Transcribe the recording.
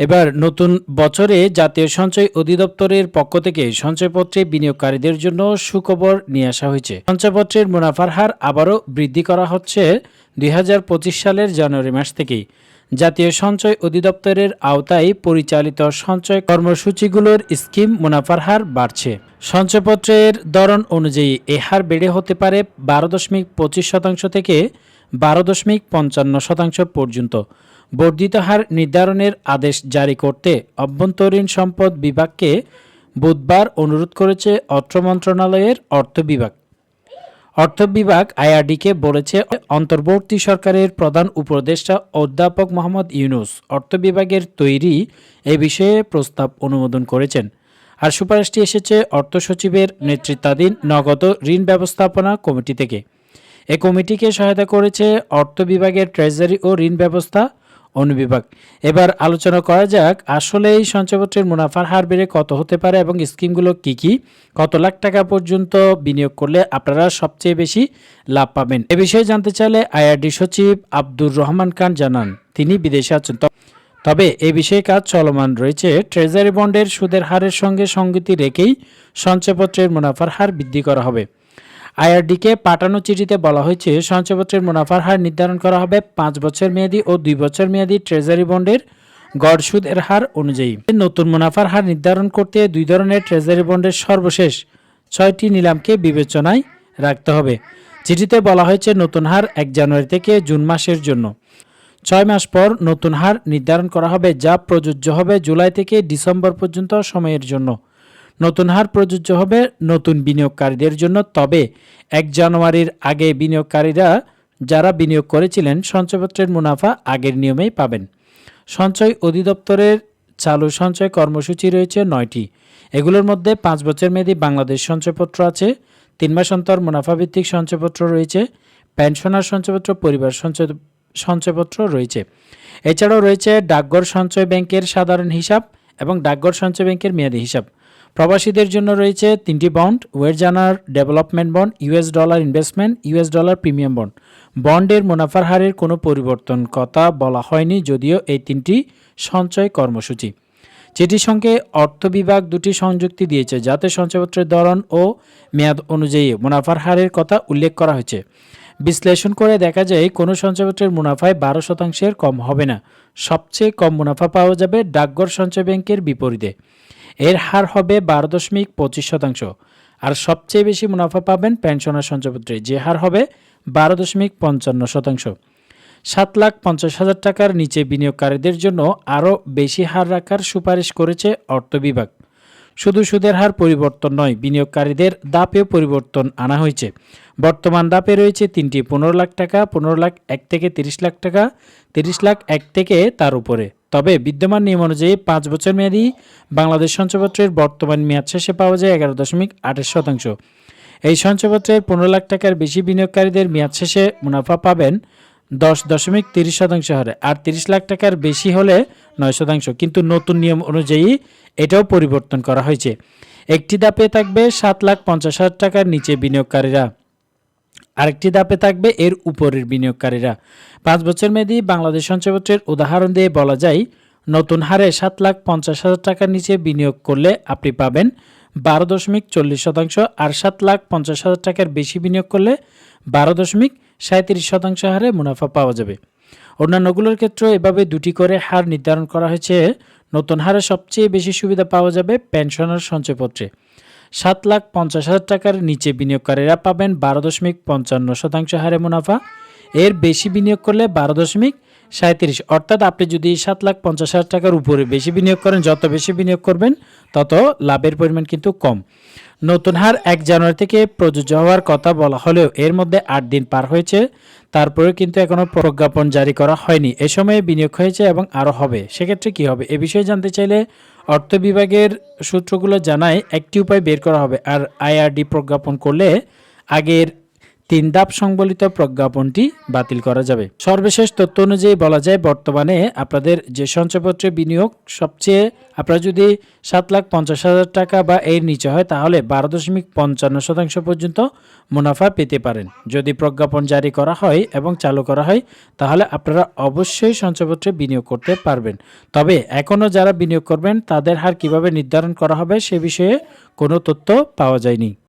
এবার নতুন বছরে জাতীয় সঞ্চয় অধিদপ্তরের পক্ষ থেকে সঞ্চয়পত্রে বিনিয়োগকারীদের জন্য সুখবর নিয়ে আসা হয়েছে। সঞ্চয়পত্রের মুনাফার হার আবারও বৃদ্ধি করা হচ্ছে দুই হাজার পঁচিশ সালের জানুয়ারি মাস থেকেই। জাতীয় সঞ্চয় অধিদপ্তরের আওতায় পরিচালিত সঞ্চয় কর্মসূচিগুলোর স্কিম মুনাফার হার বাড়ছে। সঞ্চয়পত্রের ধরন অনুযায়ী এ হার বেড়ে হতে পারে বারো দশমিক পঁচিশ শতাংশ থেকে বারো দশমিক পঞ্চান্ন শতাংশ পর্যন্ত। বর্ধিত হার নির্ধারণের আদেশ জারি করতে অভ্যন্তরীণ সম্পদ বিভাগকে বুধবার অনুরোধ করেছে অর্থ মন্ত্রণালয়ের অর্থ বিভাগ। অর্থ বিভাগ আইআরডিকে বলেছে, অন্তর্বর্তী সরকারের প্রধান উপদেষ্টা অধ্যাপক মোহাম্মদ ইউনুস অর্থ বিভাগের তৈরি এ বিষয়ে প্রস্তাব অনুমোদন করেছেন। আর সুপারিশটি এসেছে অর্থ সচিবের নেতৃত্বাধীন নগদ ঋণ ব্যবস্থাপনা কমিটি থেকে। এ কমিটিকে সহায়তা করেছে অর্থ বিভাগের ট্রেজারি ও ঋণ ব্যবস্থা অনুবিভাগ। এবার আলোচনা করা যাক আসলে এই সঞ্চয়পত্রের মুনাফার হার বেড়ে কত হতে পারে এবং স্কিমগুলো কি কি? কত লাখ টাকা পর্যন্ত বিনিয়োগ করলে আপনারা সবচেয়ে বেশি লাভ পাবেন? এ বিষয়ে জানতে চাইলে আইআরডি সচিব আব্দুর রহমান খান জানান। তিনি বিদেশে আছেন। তবে এ বিষয়ে কাজ চলমান রয়েছে। ট্রেজারি বন্ডের সুদের হারের সঙ্গে সঙ্গতি রেখেই সঞ্চয়পত্রের মুনাফার হার বৃদ্ধি করা হবে। আইআরডিকে পাঠানো চিঠিতে বলা হয়েছে, সঞ্চয়পত্রের মুনাফার হার নির্ধারণ করা হবে পাঁচ বছর মেয়াদি ও দুই বছর মেয়াদি ট্রেজারি বন্ডের গড় সুদের হার অনুযায়ী। নতুন মুনাফার হার নির্ধারণ করতে দুই ধরনের ট্রেজারি বন্ডের সর্বশেষ ছয়টি নিলামকে বিবেচনায় রাখতে হবে। চিঠিতে বলা হয়েছে, নতুন হার এক জানুয়ারি থেকে জুন মাসের জন্য। ছয় মাস পর নতুন হার নির্ধারণ করা হবে, যা প্রযোজ্য হবে জুলাই থেকে ডিসেম্বর পর্যন্ত সময়ের জন্য। নতুন হার প্রযোজ্য হবে নতুন বিনিয়োগকারীদের জন্য। তবে এক জানুয়ারির আগে বিনিয়োগকারীরা যারা বিনিয়োগ করেছিলেন সঞ্চয়পত্রের মুনাফা আগের নিয়মেই পাবেন। সঞ্চয় অধিদপ্তরের চালু সঞ্চয় কর্মসূচি রয়েছে নয়টি। এগুলোর মধ্যে পাঁচ বছর মেয়াদী বাংলাদেশ সঞ্চয়পত্র আছে, তিন মাস অন্তর মুনাফাভিত্তিক সঞ্চয়পত্র রয়েছে, পেনশনার সঞ্চয়পত্র, পরিবার সঞ্চয়, সঞ্চয়পত্র রয়েছে। এছাড়াও রয়েছে ডাকঘর সঞ্চয় ব্যাংকের সাধারণ হিসাব এবং ডাকঘর সঞ্চয় ব্যাংকের মেয়াদি হিসাব। প্রবাসীদের জন্য রয়েছে তিনটি bond wage earner development bond US dollar investment US dollar premium bond. বন্ডের মুনাফার হারের কোনো পরিবর্তন কথা বলা হয়নি যদিও এই তিনটি সঞ্চয় কর্মসূচি। চিঠির সঙ্গে অর্থ বিভাগ দুটি সংযুক্তি দিয়েছে, যাতে সঞ্চয়পত্রের ধরন ও মেয়াদ অনুযায়ী মুনাফার হারের কথা উল্লেখ করা হয়েছে। বিশ্লেষণ করে দেখা যায়, কোনো সঞ্চয়পত্রের মুনাফায় বারো শতাংশের কম হবে না। সবচেয়ে কম মুনাফা পাওয়া যাবে ডাকঘর সঞ্চয় ব্যাংকের বিপরীতে। এর হার হবে বারো দশমিক পঁচিশ শতাংশ। আর সবচেয়ে বেশি মুনাফা পাবেন পেনশনার সঞ্চয়পত্রে যে হার হবে বারো দশমিক পঞ্চান্ন শতাংশ। সাত লাখ পঞ্চাশ হাজার টাকার নিচে বিনিয়োগকারীদের জন্য আরও বেশি হার রাখার সুপারিশ করেছে অর্থ বিভাগ। শুধু সুদের হার পরিবর্তন নয়, বিনিয়োগকারীদের দাপেও পরিবর্তন আনা হয়েছে। বর্তমান দাপে রয়েছে তিনটি, পনেরো লাখ টাকা, পনেরো লাখ এক থেকে তিরিশ লাখ টাকা, তিরিশ লাখ এক থেকে তার উপরে। তবে বিদ্যমান নিয়ম অনুযায়ী পাঁচ বছর মেয়াদি বাংলাদেশ সঞ্চয়পত্রের বর্তমান মেয়াদ শেষে পাওয়া যায় এগারো দশমিক আঠাশ শতাংশ। এই সঞ্চয়পত্রের পনেরো লাখ টাকার বেশি বিনিয়োগকারীদের মেয়াদ শেষে মুনাফা পাবেন দশ দশমিক তিরিশ শতাংশ হারে। আর তিরিশ লাখ টাকার বেশি হলে নয় শতাংশ। কিন্তু নতুন নিয়ম অনুযায়ী এটাও পরিবর্তন করা হয়েছে। একটি দাপে থাকবে সাত লাখ পঞ্চাশ হাজার টাকার নিচে বিনিয়োগকারীরা। আরেকটি ধাপে থাকবে এর উপরের বিনিয়োগকারীরা। পাঁচ বছর মেয়াদী বাংলাদেশ সঞ্চয়পত্রের উদাহরণ দিয়ে বলা যায়, নতুন হারে সাত লাখ পঞ্চাশ হাজার টাকার নিচে বিনিয়োগ করলে আপনি পাবেন বারো দশমিক চল্লিশ শতাংশ। আর সাত লাখ পঞ্চাশ হাজার টাকার বেশি বিনিয়োগ করলে বারো দশমিক সাঁত্রিশ শতাংশ হারে মুনাফা পাওয়া যাবে। অন্যান্যগুলোর ক্ষেত্রে এভাবে দুটি করে হার নির্ধারণ করা হয়েছে। নতুন হারে সবচেয়ে বেশি সুবিধা পাওয়া যাবে পেনশনার সঞ্চয়পত্রে। সাত লাখ পঞ্চাশ হাজার টাকার নিচে বিনিয়োগকারীরা পাবেন বারো দশমিক পঞ্চান্ন শতাংশ হারে মুনাফা। এর বেশি বিনিয়োগ করলে বারো দশমিক সাঁত্রিশ, অর্থাৎ আপনি যদি সাত লাখ পঞ্চাশ হাজার টাকার উপরে বেশি বিনিয়োগ করেন, যত বেশি বিনিয়োগ করবেন, তত লাভের পরিমাণ কিন্তু কম। নতুন হার এক জানুয়ারি থেকে প্রযোজ্য হওয়ার কথা বলা হলেও এর মধ্যে আট দিন পার হয়েছে। তারপরে কিন্তু এখনও প্রজ্ঞাপন জারি করা হয়নি। এ সময়ে বিনিয়োগ হয়েছে এবং আরও হবে। সেক্ষেত্রে কি হবে? এ বিষয়ে জানতে চাইলে অর্থ বিভাগের সূত্রগুলো জানায় একটি উপায় বের করা হবে। আর আইআরডি প্রজ্ঞাপন করলে আগের তিন ধাপ সংবলিত প্রজ্ঞাপনটি বাতিল করা যাবে। সর্বশেষ তথ্য অনুযায়ী বলা যায়, বর্তমানে আপনাদের যে সঞ্চয়পত্রে বিনিয়োগ সবচেয়ে, আপনারা যদি সাত লাখ পঞ্চাশ হাজার টাকা বা এর নিচে হয়, তাহলে বারো দশমিক পঞ্চান্ন শতাংশ পর্যন্ত মুনাফা পেতে পারেন। যদি প্রজ্ঞাপন জারি করা হয় এবং চালু করা হয়, তাহলে আপনারা অবশ্যই সঞ্চয়পত্রে বিনিয়োগ করতে পারবেন। তবে এখনও যারা বিনিয়োগ করবেন, তাদের হার কীভাবে নির্ধারণ করা হবে, সে বিষয়ে কোনো তথ্য পাওয়া যায়নি।